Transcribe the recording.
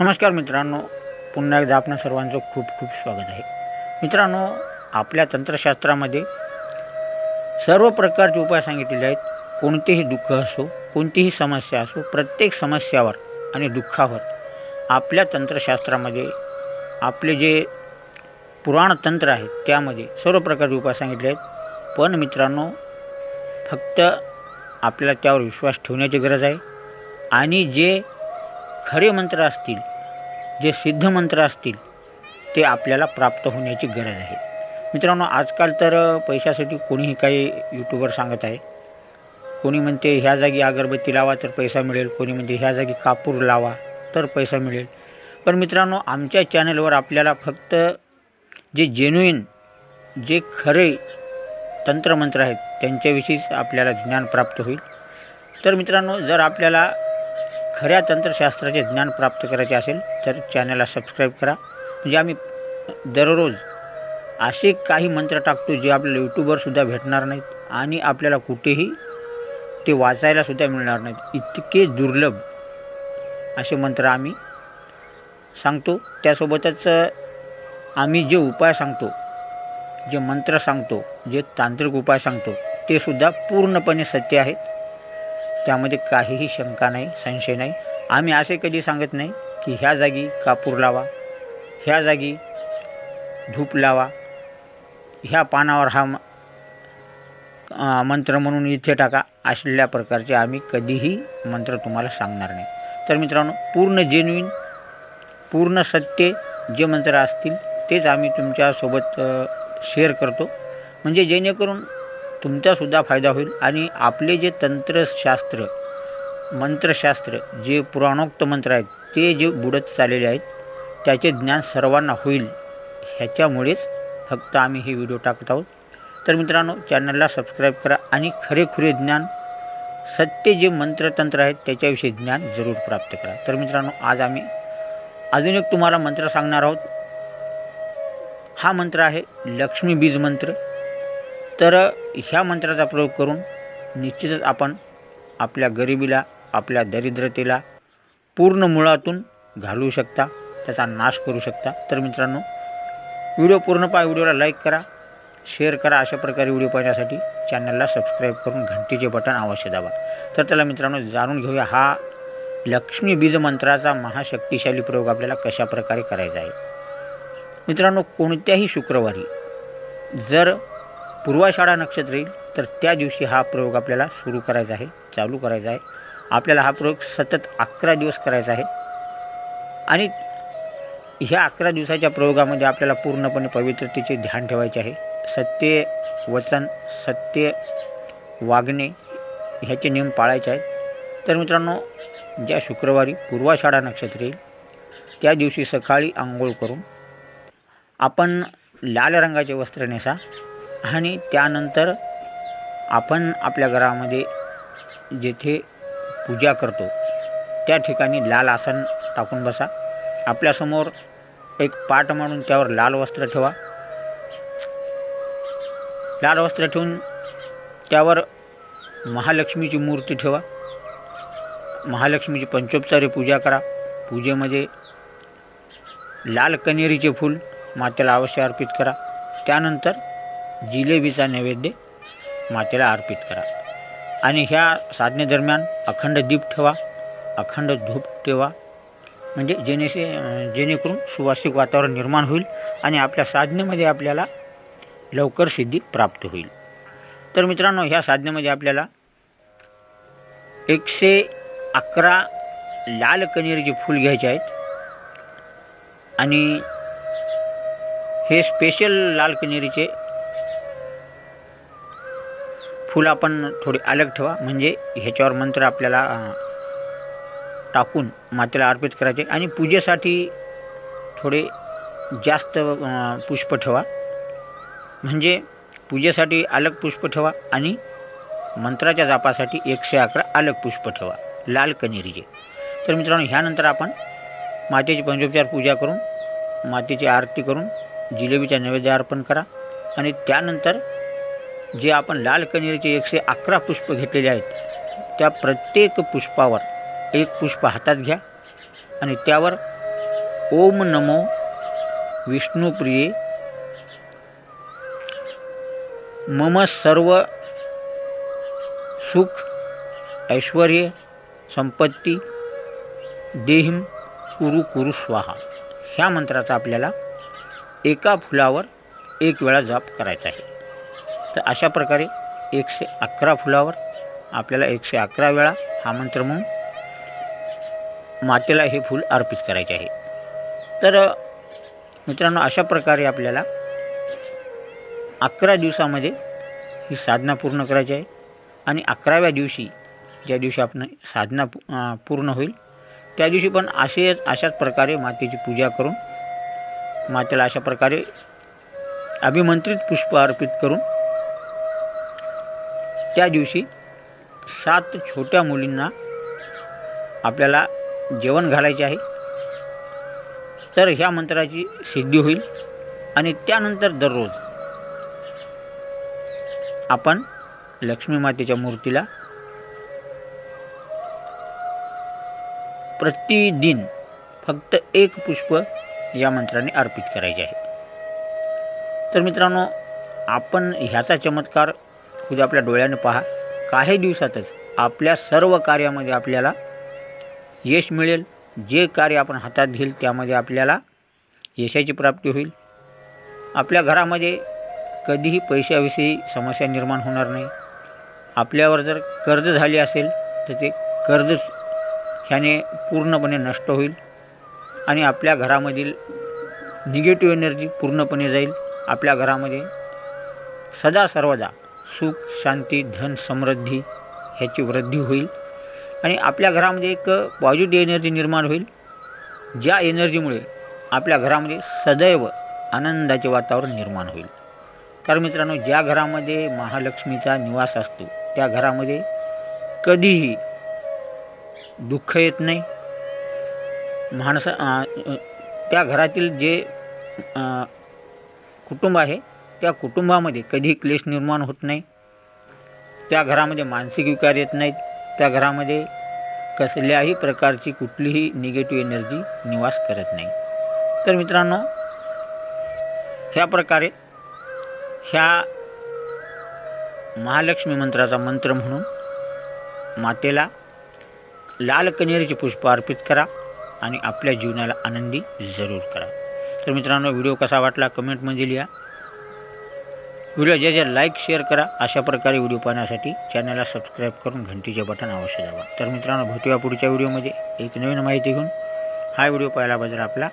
नमस्कार मित्रांनो पुन्हा एकदा आपणा सर्वांचं खूप खूप स्वागत आहे. मित्रांनो आपल्या तंत्रशास्त्रामध्ये सर्व प्रकारचे उपाय सांगितलेले आहेत. कोणतेही दुःख असो कोणतीही समस्या असो प्रत्येक समस्यावर आणि दुःखावर आपल्या तंत्रशास्त्रामध्ये आपले जे पुराण तंत्र आहे त्यामध्ये सर्व प्रकारचे उपाय सांगितले आहेत. पण मित्रांनो फक्त आपल्याला त्यावर विश्वास ठेवण्याची गरज आहे. आणि जे खरे मंत्र असतील जे सिद्ध मंत्र असतील ते आपल्याला प्राप्त होण्याची गरज आहे. मित्रांनो आजकाल तर पैशासाठी कोणीही काही यूट्यूबर सांगत आहे. कोणी म्हणते ह्या जागी अगरबत्ती लावा तर पैसा मिळेल. कोणी म्हणते ह्या जागी कापूर लावा तर पैसा मिळेल. पण मित्रांनो आमच्या चॅनलवर आपल्याला फक्त जे जेन्युईन जे खरे तंत्रमंत्र आहेत त्यांच्याविषयीच आपल्याला ज्ञान प्राप्त होईल. तर मित्रांनो जर आपल्याला खऱ्या तंत्रशास्त्राचे ज्ञान प्राप्त करायचे असेल तर चॅनलला सबस्क्राईब करा. म्हणजे आम्ही दररोज असे काही मंत्र टाकतो जे आपल्याला यूट्यूबवरसुद्धा भेटणार नाहीत आणि आपल्याला कुठेही ते वाचायलासुद्धा मिळणार नाहीत. इतके दुर्लभ असे मंत्र आम्ही सांगतो. त्यासोबतच आम्ही जे उपाय सांगतो जे मंत्र सांगतो जे तांत्रिक उपाय सांगतो ते सुद्धा पूर्णपणे सत्य आहेत. त्यामध्ये काहीही शंका नाही संशय नाही. आम्ही असे कधी सांगत नाही की ह्या जागी कापूर लावा ह्या जागी धूप लावा ह्या पानावर हा मंत्र म्हणून इथे टाका असलेल्या प्रकारचे आम्ही कधीही मंत्र तुम्हाला सांगणार नाही. तर मित्रांनो पूर्ण जेन्युईन पूर्ण सत्य जे मंत्र असतील तेच आम्ही तुमच्यासोबत शेअर करतो. म्हणजे जेणेकरून तुमचासुद्धा फायदा होईल. आणि आपले जे तंत्रशास्त्र मंत्रशास्त्र जे पुराणोक्त मंत्र आहेत ते जे बुडत चाललेले आहेत त्याचे ज्ञान सर्वांना होईल. ह्याच्यामुळेच फक्त आम्ही हे व्हिडिओ टाकत आहोत. तर मित्रांनो चॅनलला सबस्क्राईब करा आणि खरेखुरे ज्ञान सत्य जे मंत्रतंत्र आहेत त्याच्याविषयी ज्ञान जरूर प्राप्त करा. तर मित्रांनो आज आम्ही अजून एक तुम्हाला मंत्र सांगणार आहोत. हा मंत्र आहे लक्ष्मी बीज मंत्र. तर ह्या मंत्राचा प्रयोग करून निश्चितच आपण आपल्या गरिबीला आपल्या दरिद्रतेला पूर्ण मुळातून घालवू शकता त्याचा नाश करू शकता. तर मित्रांनो व्हिडिओ पूर्ण पहा व्हिडिओला लाईक करा शेअर करा अशा प्रकारे व्हिडिओ पाहण्यासाठी चॅनलला सबस्क्राईब करून घंटीचे बटन अवश्य दाबा. तर त्याला मित्रांनो जाणून घेऊया हा लक्ष्मी बीज मंत्राचा महाशक्तिशाली प्रयोग आपल्याला कशा प्रकारे करायचा आहे. मित्रांनो कोणत्याही शुक्रवारी जर पूर्वाषाढा नक्षत्र येईल तर त्या दिवशी हा प्रयोग आपल्याला सुरू करायचा आहे चालू करायचा आहे. आपल्याला हा प्रयोग सतत अकरा दिवस करायचा आहे. आणि ह्या अकरा दिवसाच्या प्रयोगामध्ये आपल्याला पूर्णपणे पवित्रतेचे ध्यान ठेवायचे आहे. सत्य वचन सत्य वागणे ह्याचे नियम पाळायचे आहेत. तर मित्रांनो ज्या शुक्रवारी पूर्वाषाढा नक्षत्र येईल त्या दिवशी सकाळी आंघोळ करून आपण लाल रंगाचे वस्त्र नेसा आणि त्यानंतर आपण आपल्या घरामध्ये जेथे पूजा करतो त्या ठिकाणी लाल आसन टाकून बसा. आपल्यासमोर एक पाट मांडून त्यावर लाल वस्त्र ठेवा. लाल वस्त्र ठेवून त्यावर महालक्ष्मीची मूर्ती ठेवा. महालक्ष्मीची पंचोपचारी पूजा करा. पूजेमध्ये लाल कनेरीचे फूल मातेला अवश्य अर्पित करा. त्यानंतर जिलेबीचा नैवेद्य मातेला अर्पित करा. आणि ह्या साधनेदरम्यान अखंड दीप ठेवा अखंड धूप ठेवा. म्हणजे जेणेसे जेणेकरून सुवासिक वातावरण निर्माण होईल आणि आपल्या साधनेमध्ये आपल्याला लवकर सिद्धी प्राप्त होईल. तर मित्रांनो ह्या साधनेमध्ये आपल्याला एकशे अकरा लाल कनेरीचे फूल घ्यायचे आहेत आणि हे स्पेशल लाल कनेरीचे फुलं आपण थोडे अलग ठेवा. म्हणजे ह्याच्यावर मंत्र आपल्याला टाकून मातेला अर्पित करायचे. आणि पूजेसाठी थोडे जास्त पुष्प ठेवा. म्हणजे पूजेसाठी अलग पुष्प ठेवा आणि मंत्राच्या जापासाठी एकशे अकरा अलग पुष्प ठेवा. लाल कनेरीचे. तर मित्रांनो ह्यानंतर आपण मातेची पंचोपचार पूजा करून मातेची आरती करून जिलेबीचा नैवेद्य अर्पण करा. आणि त्यानंतर जे आपण लाल कनेरीचे एकशे अकरा पुष्प घेतलेले आहेत त्या प्रत्येक पुष्पावर एक पुष्प हातात घ्या आणि त्यावर ओम नमो विष्णुप्रिये मम सर्व सुख ऐश्वर संपत्ती देहिम कुरु कुरु स्वाहा. ह्या मंत्राचा आपल्याला एका फुलावर एक वेळा जाप करायचा आहे. तर अशा प्रकारे एकशे अकरा फुलावर आपल्याला एकशे अकरा वेळा हा मंत्र म्हणून मातेला हे फूल अर्पित करायचे आहे. तर मित्रांनो अशा प्रकारे आपल्याला अकरा दिवसामध्ये ही साधना पूर्ण करायची आहे. आणि अकराव्या दिवशी ज्या दिवशी आपण साधना पूर्ण होईल त्या दिवशी पण असे अशाच प्रकारे मातेची पूजा करून मातेला अशा प्रकारे अभिमंत्रित पुष्प अर्पित करून त्या दिवशी सात छोट्या मुलींना आपल्याला जेवण घालायचे आहे. तर ह्या मंत्राची सिद्धी होईल आणि त्यानंतर दररोज आपण लक्ष्मी मातेच्या मूर्तीला प्रतिदिन फक्त एक पुष्प या मंत्राने अर्पित करायचे आहे. तर मित्रांनो आपण ह्याचा चमत्कार खुद आपल्या डोळ्यानं पहा. काही दिवसातच आपल्या सर्व कार्यामध्ये आपल्याला यश मिळेल. जे कार्य आपण हातात घेईल त्यामध्ये आपल्याला यशाची प्राप्ती होईल. आपल्या घरामध्ये कधीही पैशाविषयी समस्या निर्माण होणार नाही. आपल्यावर जर कर्ज झाले असेल तर ते कर्ज ह्याने पूर्णपणे नष्ट होईल आणि आपल्या घरामधील निगेटिव्ह एनर्जी पूर्णपणे जाईल. आपल्या घरामध्ये सदा सर्वदा सुख शांती धन समृद्धी ह्याची वृद्धी होईल. आणि आपल्या घरामध्ये एक पॉझिटिव्ह एनर्जी निर्माण होईल. ज्या एनर्जीमुळे आपल्या घरामध्ये सदैव आनंदाचे वातावरण निर्माण होईल. कारण मित्रांनो ज्या घरामध्ये महालक्ष्मीचा निवास असतो त्या घरामध्ये कधीही दुःख येत नाही. माणसं त्या घरातील जे कुटुंब आहे त्या कुटुंबामध्ये कधीही क्लेश निर्माण होत नाही. त्या घरामध्ये मानसिक विकार येत नाहीत. त्या घरामध्ये कसल्याही प्रकारची कुठलीही निगेटिव्ह एनर्जी निवास करत नाही. तर मित्रांनो ह्या प्रकारे ह्या महालक्ष्मी मंत्राचा मंत्र म्हणून मातेला लाल कनेरीचे पुष्प अर्पित करा आणि आपल्या जीवनाला आनंदी जरूर करा. तर मित्रांनो व्हिडिओ कसा वाटला कमेंटमध्ये लिहा. व्हिडिओ ज्या ज्या लाईक शेअर करा. अशा प्रकारे व्हिडिओ पाहण्यासाठी चॅनलला सबस्क्राईब करून घंटीचे बटन अवश्य दाबा. तर मित्रांनो भेटूया पुढच्या व्हिडिओमध्ये. एक नवीन माहिती घेऊन. हा व्हिडिओ पाहायला बद्दल आपला